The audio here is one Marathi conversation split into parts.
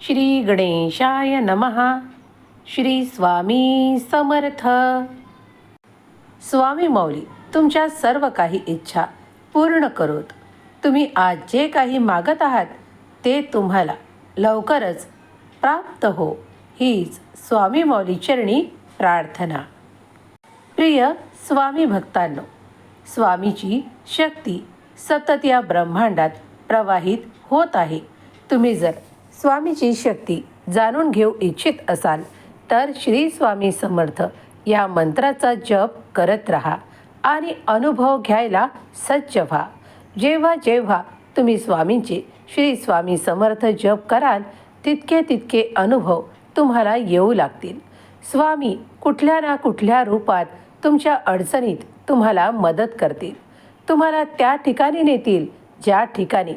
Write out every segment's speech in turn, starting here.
श्री गणेशाय नमहा श्री स्वामी समर्थ. स्वामी मौली तुमच्या सर्व काही इच्छा पूर्ण करोत. तुम्ही आज जे काही मागत आहात ते तुम्हाला लवकरच प्राप्त हो. हीच स्वामी मौली चरणी प्रार्थना. प्रिय स्वामी भक्तांनो स्वामीची शक्ती सतत या ब्रह्मांडात प्रवाहित होत आहे. तुम्ही जर स्वामीची शक्ती जाणून घेऊ इच्छित असाल तर श्री स्वामी समर्थ या मंत्राचा जप करत राहा आणि अनुभव घ्यायला सज्ज व्हा. जेव्हा जेव्हा तुम्ही स्वामींचे श्री स्वामी समर्थ जप कराल तितके तितके अनुभव तुम्हाला येऊ लागतील. स्वामी कुठल्या ना कुठल्या रूपात तुमच्या अडचणीत तुम्हाला मदत करतील. तुम्हाला त्या ठिकाणी नेतील ज्या ठिकाणी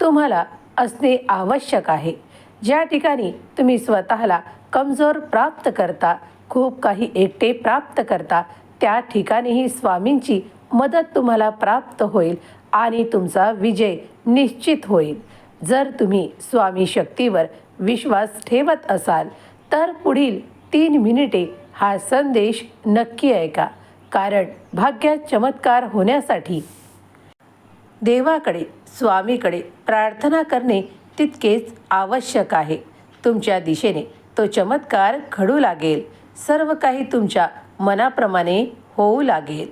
तुम्हाला असणे आवश्यक आहे. ज्या ठिकाणी तुम्ही स्वतःला कमजोर प्राप्त करता खूप काही एकटे प्राप्त करता त्या ठिकाणीही स्वामींची मदत तुम्हाला प्राप्त होईल आणि तुमचा विजय निश्चित होईल. जर तुम्ही स्वामी शक्तीवर विश्वास ठेवत असाल तर पुढील तीन मिनिटे हा संदेश नक्की ऐका. कारण भाग्यात चमत्कार होण्यासाठी देवाकडे स्वामीकडे प्रार्थना करणे तितकेच आवश्यक आहे. तुमच्या दिशेने तो चमत्कार घडू लागेल. सर्व काही तुमच्या मनाप्रमाणे होऊ लागेल.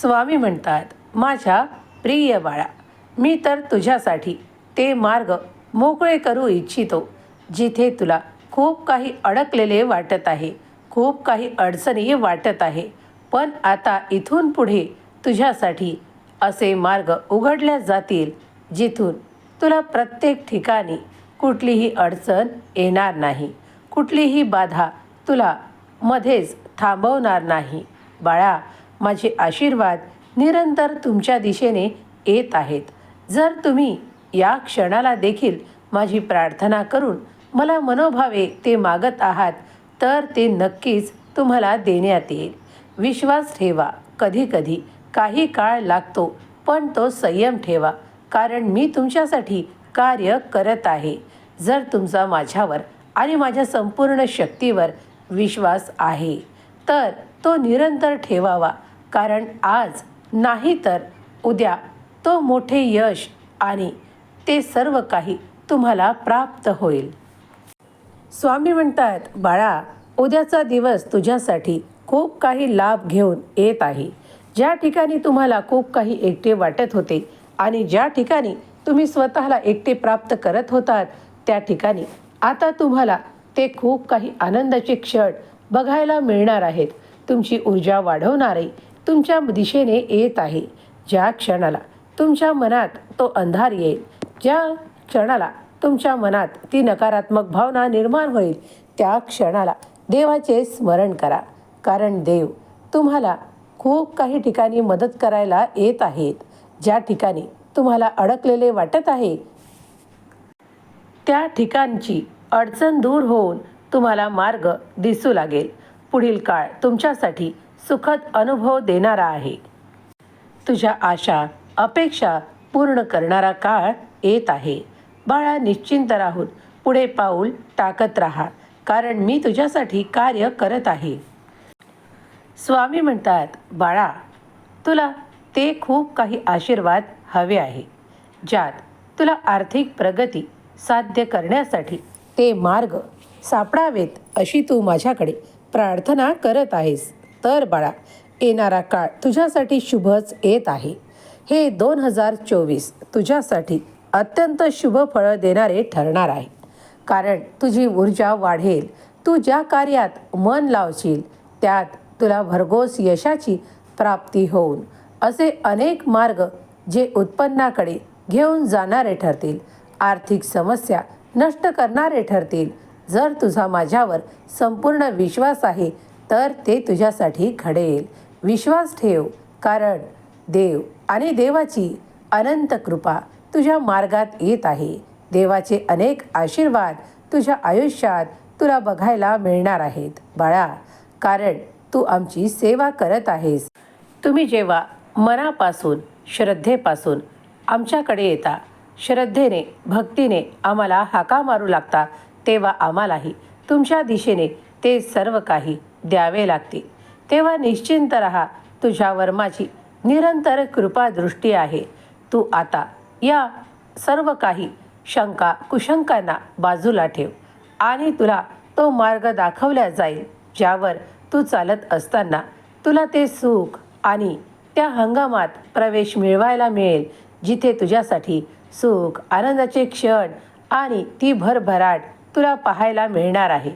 स्वामी म्हणतात माझ्या प्रिय बाळा मी तर तुझ्यासाठी ते मार्ग मोकळे करू इच्छितो. जिथे तुला खूप काही अडकलेले वाटत आहे खूप काही अडचणी वाटत आहे पण आता इथून पुढे तुझ्यासाठी असे मार्ग उघडल्या जातील जिथून तुला प्रत्येक ठिकाणी कुठलीही अडचण येणार नाही. कुठलीही बाधा तुला मध्येच थांबवणार नाही. बाळा माझे आशीर्वाद निरंतर तुमच्या दिशेने येत आहेत. जर तुम्ही या क्षणाला देखील माझी प्रार्थना करून मला मनोभावे ते मागत आहात तर ते नक्कीच तुम्हाला देण्यात येईल. विश्वास ठेवा. कधीकधी काही काळ लागतो पण तो संयम ठेवा. कारण मी तुमच्यासाठी कार्य करत आहे. जर तुमचा माझ्यावर आणि माझ्या संपूर्ण शक्तीवर विश्वास आहे तर तो निरंतर ठेवावा. कारण आज नाही तर उद्या तो मोठे यश आणि ते सर्व काही तुम्हाला प्राप्त होईल. स्वामी म्हणतात बाळा उद्याचा दिवस तुझ्यासाठी खूप काही लाभ घेऊन येत आहे. ज्या ठिकाणी तुम्हाला खूप काही एकटे वाटत होते आणि ज्या ठिकाणी तुम्ही स्वतःला एकटे प्राप्त करत होतात त्या ठिकाणी आता तुम्हाला ते खूप काही आनंदाचे क्षण बघायला मिळणार आहेत. तुमची ऊर्जा वाढवणारे तुमच्या दिशेने येत आहे. ज्या क्षणाला तुमच्या मनात तो अंधार येईल ज्या क्षणाला तुमच्या मनात ती नकारात्मक भावना निर्माण होईल त्या क्षणाला देवाचे स्मरण करा. कारण देव तुम्हाला खूप काही ठिकाणी मदत करायला येत आहेत. ज्या ठिकाणी तुम्हाला अडकलेले वाटत आहे त्या ठिकाणची अडचण दूर होऊन तुम्हाला मार्ग दिसू लागेल. पुढील काळ तुमच्यासाठी सुखद अनुभव देणारा आहे. तुझ्या आशा अपेक्षा पूर्ण करणारा काळ येत आहे. बाळा निश्चिंत राहून पुढे पाऊल टाकत राहा कारण मी तुझ्यासाठी कार्य करत आहे. स्वामी म्हणतात बाळा तुला ते खूप काही आशीर्वाद हवे आहे ज्यात तुला आर्थिक प्रगती साध्य करण्यासाठी ते मार्ग सापडावेत अशी तू माझ्याकडे प्रार्थना करत आहेस. तर बाळा येणारा काळ तुझ्यासाठी शुभच येत आहे. हे दोन हजार चोवीस तुझ्यासाठी अत्यंत शुभ फळं देणारे ठरणार आहे. कारण तुझी ऊर्जा वाढेल तू ज्या कार्यात मन लावशील त्यात तुला भरघोस यशाची प्राप्ती होऊन असे अनेक मार्ग जे उत्पन्नाकडे घेऊन जाणारे ठरतील. आर्थिक समस्या नष्ट करणारे ठरतील. जर तुझा माझ्यावर संपूर्ण विश्वास आहे तर ते तुझ्यासाठी घडेल. विश्वास ठेव कारण देव आणि देवाची अनंत कृपा तुझ्या मार्गात येत आहे. देवाचे अनेक आशीर्वाद तुझ्या आयुष्यात तुला बघायला मिळणार आहेत बाळा. कारण तू आमची सेवा करत आहेस. तुम्ही जेव्हा मनापासून श्रद्धेपासून आमच्याकडे येता. श्रद्धेने भक्तीने आम्हाला हाका मारू लागता तेव्हा आम्हालाही तुमच्या दिशेने ते सर्व काही द्यावे लागते. तेव्हा निश्चिंत रहा तुझ्यावर माझी निरंतर कृपादृष्टी आहे. तू आता या सर्व काही शंका कुशंकांना बाजूला ठेव आणि तुला तो मार्ग दाखवला जाईल ज्यावर तू चालत असताना तुला ते सुख आणि त्या हंगामात प्रवेश मिळवायला मिळेल जिथे तुझ्यासाठी सुख आनंदाचे क्षण आणि ती भरभराट तुला पाहायला मिळणार आहे.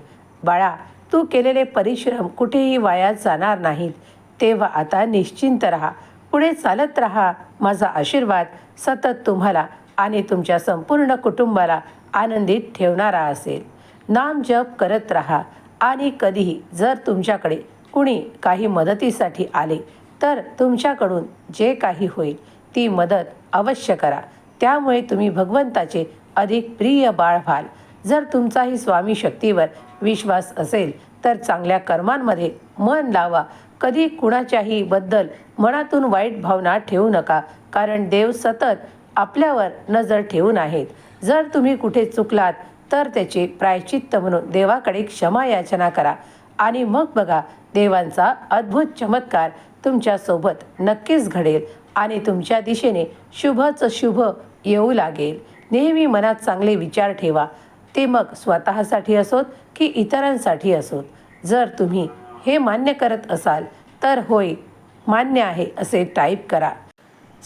बाळा तू केलेले परिश्रम कुठेही वाया जाणार नाहीत. तेव्हा आता निश्चिंत राहा. पुढे चालत राहा. माझा आशीर्वाद सतत तुम्हाला आणि तुमच्या संपूर्ण कुटुंबाला आनंदित ठेवणारा असेल. नाम जप करत राहा. आणि कधीही जर तुमच्याकडे कुणी काही मदतीसाठी आले तर तुमच्याकडून जे काही होईल ती मदत अवश्य करा. त्यामुळे तुम्ही भगवंताचे अधिक प्रिय बाळ व्हाल. जर तुमचाही स्वामी शक्तीवर विश्वास असेल तर चांगल्या कर्मांमध्ये मन लावा. कधी कुणाच्याही बद्दल मनातून वाईट भावना ठेवू नका कारण देव सतत आपल्यावर नजर ठेवून आहेत. जर तुम्ही कुठे चुकलात तर त्याचे प्रायचित्त म्हणून देवाकडे क्षमा याचना करा. आणि मग बघा देवांचा अद्भुत चमत्कार तुमच्यासोबत नक्कीच घडेल आणि तुमच्या दिशेने शुभच शुभ येऊ लागेल. नेहमी मनात चांगले विचार ठेवा. ते मग स्वतःसाठी असोत की इतरांसाठी असोत. जर तुम्ही हे मान्य करत असाल तर होय मान्य आहे असे टाईप करा.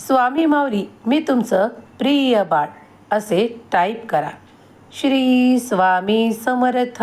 स्वामी माऊली मी तुमचं प्रिय बाळ असे टाईप करा. श्री स्वामी समर्थ.